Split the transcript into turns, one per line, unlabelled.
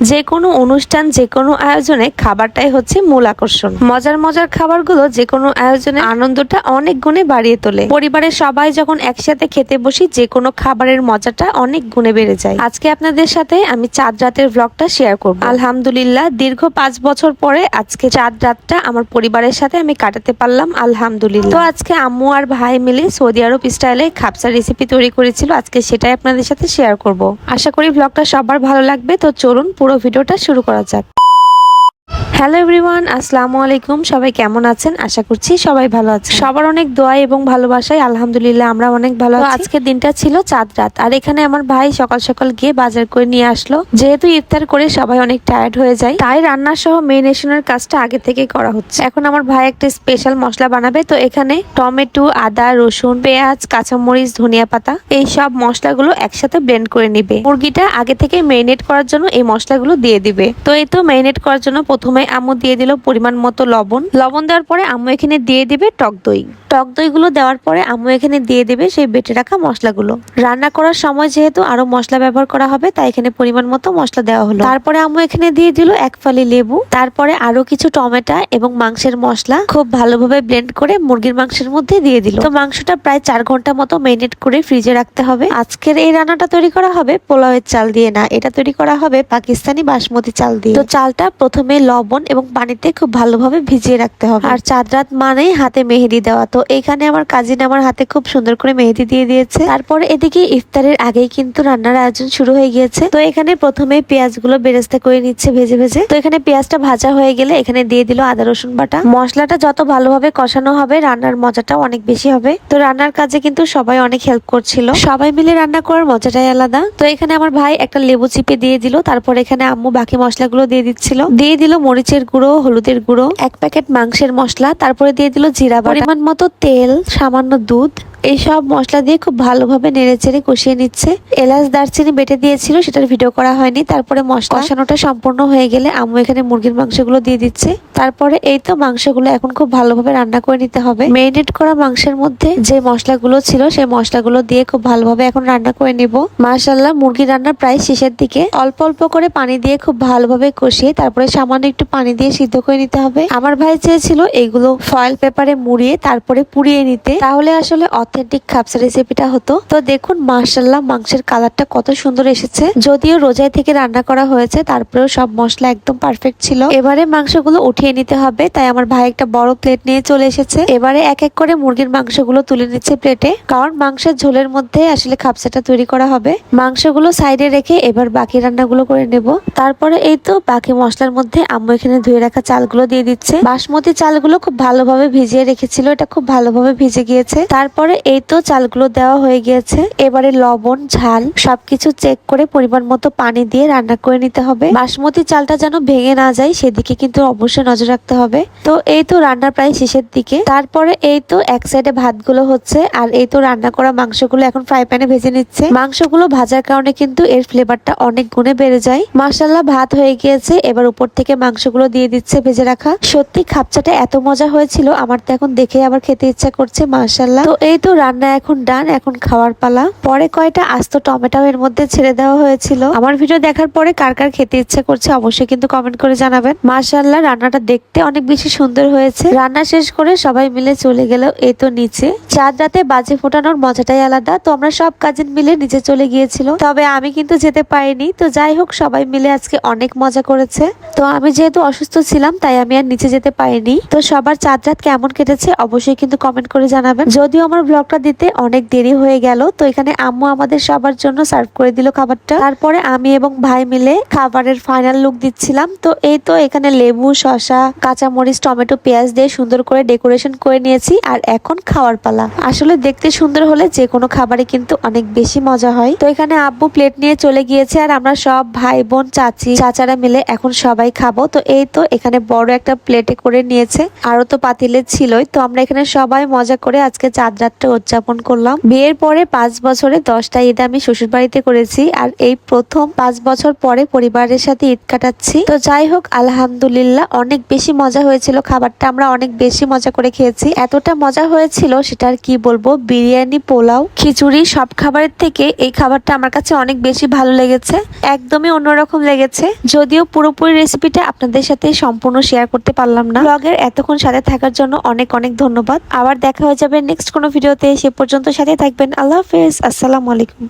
যে কোনো অনুষ্ঠান যে কোনো আয়োজনে খাবারটাই হচ্ছে মূল আকর্ষণ। মজার মজার খাবারগুলো যে কোনো আয়োজনে আনন্দটা অনেক গুণে বাড়িয়ে তোলে। পরিবারের সবাই যখন একসাথে খেতে বসি যে কোনো খাবারের মজাটা অনেক গুণে বেড়ে যায়। আজকে আপনাদের সাথে আমি চাঁদ রাতের ব্লগটা শেয়ার করব। আলহামদুলিল্লাহ, দীর্ঘ পাঁচ বছর পরে আজকে চাঁদ রাতটা আমার পরিবারের সাথে আমি কাটাতে পারলাম, আলহামদুলিল্লাহ। তো আজকে আম্মু আর ভাই মিলে সৌদি আরব স্টাইলে খাপসা রেসিপি তৈরি করেছিল। আজকে সেটাই আপনাদের সাথে শেয়ার করব। আশা করি ব্লগটা সবার ভালো লাগবে। তো চলুন পুরো ভিডিওটা শুরু করা যাক। হ্যালো এভরিওয়ান আসসালামু আলাইকুম। সবাই কেমন আছেন? আশা করছি সবাই ভালো আছে সবার অনেক দোয়া এবং ভালোবাসায় আলহামদুলিল্লাহ আমরা অনেক ভালো আজকের দিনটা ছিল চাঁদ রাত। আর এখানে আমার ভাই সকাল সকাল গিয়ে বাজার করে নিয়ে আসলো। যেহেতু ইফতার করে সবাই অনেক টায়ার্ড হয়ে যায় তাই রান্না সহ মেরিনেশনের কাজটা আগে থেকে করা হচ্ছে। এখন আমার ভাই একটা স্পেশাল মশলা বানাবে। তো এখানে টমেটো আদা রসুন পেঁয়াজ কাঁচামরিচ ধনিয়া পাতা এই সব মশলাগুলো একসাথে ব্লেন্ড করে নিবে। মুরগিটা আগে থেকে মেরিনেট করার জন্য এই মশলাগুলো দিয়ে দিবে। তো এই তো মেরিনেট করার জন্য প্রথমে আম্মু দিয়ে দিল পরিমাণ মতো লবণ। লবণ দেওয়ার পরে আম্মু এখানে দিয়ে দিবে টক দই। টক দইগুলো দেওয়ার পরে আম্মু এখানে দিয়ে দেবে সেই বেটে রাখা মশলাগুলো। রান্না করার সময় যেহেতু আরও মশলা ব্যবহার করা হবে, তাই এখানে পরিমাণ মতো মশলা দেওয়া হলো। তারপরে আম্মু এখানে দিয়ে দিল এক ফালি লেবু। তারপরে আরও কিছু টমেটো এবং মাংসের মশলা খুব ভালোভাবে ব্লেন্ড করে মুরগির মাংসের মধ্যে দিয়ে দিল। তো মাংসটা প্রায় চার ঘণ্টা মতো মেরিনেট করে ফ্রিজে রাখতে হবে। আজকের এই রান্নাটা তৈরি করা হবে পোলাওয়ের চাল দিয়ে না, এটা তৈরি করা হবে পাকিস্তানি বাসমতি চাল দিয়ে। তো চালটা প্রথমে লবণ এবং পানিতে খুব ভালোভাবে ভিজিয়ে রাখতে হবে। আর চাঁদ রাত মানেই হাতে মেহেদি দেওয়া। তো এখানে আমার কাজিন আমার হাতে খুব সুন্দর করে মেহেদি দিয়ে দিয়েছে। তারপরে এদিকে ইফতারের আগেই কিন্তু রান্নার আয়োজন শুরু হয়ে গিয়েছে। তো এখানে প্রথমে পেঁয়াজগুলো বেরেস্তা করে নিচ্ছে ভেজে ভেজে। তো এখানে পেঁয়াজটা ভাজা হয়ে গেলে এখানে দিয়ে দিল আদা, রসুন বাটা। মশলাটা যত ভালোভাবে কষানো হবে, রান্নার মজাটাও অনেক বেশি হবে। তো রান্নার কাজে কিন্তু সবাই অনেক হেল্প করছিল। সবাই মিলে রান্না করার মজাটাই আলাদা। তো এখানে আমার ভাই একটা লেবু চিপে দিয়ে দিল। তারপর এখানে আম্মু বাকি মশলাগুলো দিয়ে দিচ্ছিল। দিয়ে দিল মরিচের গুঁড়ো, হলুদের গুঁড়ো, এক প্যাকেট মাংসের মশলা, তারপরে দিয়ে দিল জিরা পরিমাণ মতো তেল, সামান্য দুধ এই সব মশলা দিয়ে খুব ভালোভাবে নেড়েচেড়ে কষিয়ে নিচ্ছে। এলাচ, দারচিনি বেটে দিয়েছিল, সেটার ভিডিও করা হয়নি। তারপরে মশলা কষানোটা সম্পূর্ণ হয়ে গেলে আম্মু এখানে মুরগির মাংসগুলো দিয়ে দিচ্ছে। তারপরে এই তো মাংসগুলো এখন খুব ভালোভাবে রান্না করে নিতে হবে। মেরিনেট করা মাংসের মধ্যে যে মশলাগুলো ছিল, সেই মশলাগুলো দিয়ে খুব ভালোভাবে এখন রান্না করে নিব। মাশাল্লাহ মুরগি রান্না প্রায় শেষের দিকে। অল্প অল্প করে পানি দিয়ে খুব ভালোভাবে কষিয়ে তারপরে সামান্য একটু পানি দিয়ে সিদ্ধ করে নিতে হবে। আমার ভাই চেয়েছিল এগুলো ফয়েল পেপারে মুড়িয়ে তারপরে পুড়িয়ে নিতে। তাহলে আসলে অথেন্টিক খাপসা রেসিপিটা হতো। তো দেখুন মাশাল্লাহ মাংসের কালারটা কত সুন্দর এসেছে। যদিও রোজাই থেকে রান্না করা হয়েছে, তারপরেও সব মশলা একদম পারফেক্ট ছিল। এবারে মাংসগুলো উঠিয়ে নিতে হবে, তাই আমার ভাই একটা বড় প্লেট নিয়ে চলে এসেছে। এবারে এক এক করে মুরগির মাংসগুলো তুলে নিচ্ছে প্লেটে কারণ মাংসের ঝোলের মধ্যে আসলে খাপসাটা তৈরি করা হবে। মাংসগুলো সাইডে রেখে এবার বাকি রান্নাগুলো করে নেব। তারপরে এই তো বাকি মশলার মধ্যে আম্মু এখানে ধুয়ে রাখা চালগুলো দিয়ে দিচ্ছে। বাসমতি চালগুলো খুব ভালোভাবে ভিজিয়ে রেখেছিল, এটা খুব ভালোভাবে ভিজে গিয়েছে। তারপরে এই তো চালগুলো দেওয়া হয়ে গিয়েছে। এবারে লবণ, ঝাল সবকিছু চেক করে পরিমাণ মতো পানি দিয়ে রান্না করে নিতে হবে। বাসমতি চালটা যেন ভেঙে না যায়, সেদিকে কিন্তু অবশ্যই নজর রাখতে হবে। তো এই তো রান্নার প্রায় শেষের দিকে। তারপরে এই তো এক সাইডে ভাতগুলো হচ্ছে, আর এই তো রান্না করা মাংসগুলো এখন ফ্রাই প্যানে ভেজে নিচ্ছে। মাংসগুলো ভাজার কারণে কিন্তু এর ফ্লেভারটা অনেক গুণে বেড়ে যায়। মাসাল্লাহ ভাত হয়ে গিয়েছে। এবার উপর থেকে মাংসগুলো দিয়ে দিচ্ছে ভেজে রাখা। সত্যি খাপচাটা এত মজা হয়েছিল, আমার তো এখন দেখে আবার খেতে ইচ্ছা করছে মাসাল্লাহ তো এই তো রান্না এখন ডান, এখন খাওয়ার পালা। পরে কয়টা আস্ত টমেটো এর মধ্যে ছেড়ে দেওয়া হয়েছিল? আমার ভিডিও দেখার পরে কার কার খেতে ইচ্ছে করছে অবশ্যই কিন্তু কমেন্ট করে জানাবেন। মাশাল্লাহ রান্নাটা দেখতে অনেক বেশি সুন্দর হয়েছে। রান্না শেষ করে সবাই মিলে চলে গেল এই তো নিচে। চাঁদ রাতে বাজে ফোটানোর মজাটাই আলাদা। তো আমরা সব কাজিন মিলে নিচে চলে গিয়েছিল। তবে আমি কিন্তু যেতে পারিনি। তো যাই হোক, সবাই মিলে আজকে অনেক মজা করেছে। তো আমি যেহেতু অসুস্থ ছিলাম, তাই আমি আর নিচে যেতে পারিনি। তো সবার চাঁদ রাত কেমন কেটেছে অবশ্যই কিন্তু কমেন্ট করে জানাবেন। যদিও আমার ব্লগটা দিতে অনেক দেরি হয়ে গেল। তো এখানে আম্মু আমাদের সবার জন্য সার্ভ করে দিল খাবারটা। তারপরে আমি এবং ভাই মিলে খাবারের ফাইনাল লুক দিচ্ছিলাম। তো এই তো এখানে লেবু, শসা, কাঁচামরিচ, টমেটো, পেঁয়াজ দিয়ে সুন্দর করে ডেকোরেশন করে নিয়েছি আর এখন খাওয়ার পালা। আসলে দেখতে সুন্দর হলে যে কোনো খাবারে কিন্তু অনেক বেশি মজা হয়। তো এখানে আব্বু প্লেট নিয়ে চলে গিয়েছে আর আমরা সব ভাই, বোন, চাচি, চাচারা মিলে এখন সবাই খাব। তো এই তো এখানে বড় একটা প্লেটে করে নিয়েছে। আরও তো পাতিলে ছিলই। তো আমরা এখানে সবাই মজা করে আজকে চাঁদ ঈদটা উদযাপন করলাম। বিয়ের পরে পাঁচ বছরে দশটা ঈদ আমি শ্বশুর বাড়িতে করেছি আর এই প্রথম পাঁচ বছর পরে পরিবারের সাথে ঈদ কাটাচ্ছি। তো যাই হোক, আলহামদুলিল্লাহ অনেক বেশি মজা হয়েছিল। খাবারটা আমরা অনেক বেশি মজা করে খেয়েছি। এতটা মজা হয়েছিল সেটা আর কি বলব? বিরিয়ানি, পোলাও, খিচুড়ি সব খাবারের থেকে এই খাবারটা আমার কাছে অনেক বেশি ভালো লেগেছে। একদমই অন্যরকম লেগেছে। যদিও পুরোপুরি রেসিপিটা আপনাদের সাথে সম্পূর্ণ শেয়ার করতে পারলাম না। ব্লগের এতক্ষণ সাথে থাকার জন্য অনেক অনেক ধন্যবাদ। আবার দেখা হয়ে যাবে নেক্সট কোনো ভিডিওতে সে পর্যন্ত সাথে থাকবেন। আল্লাহ হাফেজ। আসসালামু আলাইকুম।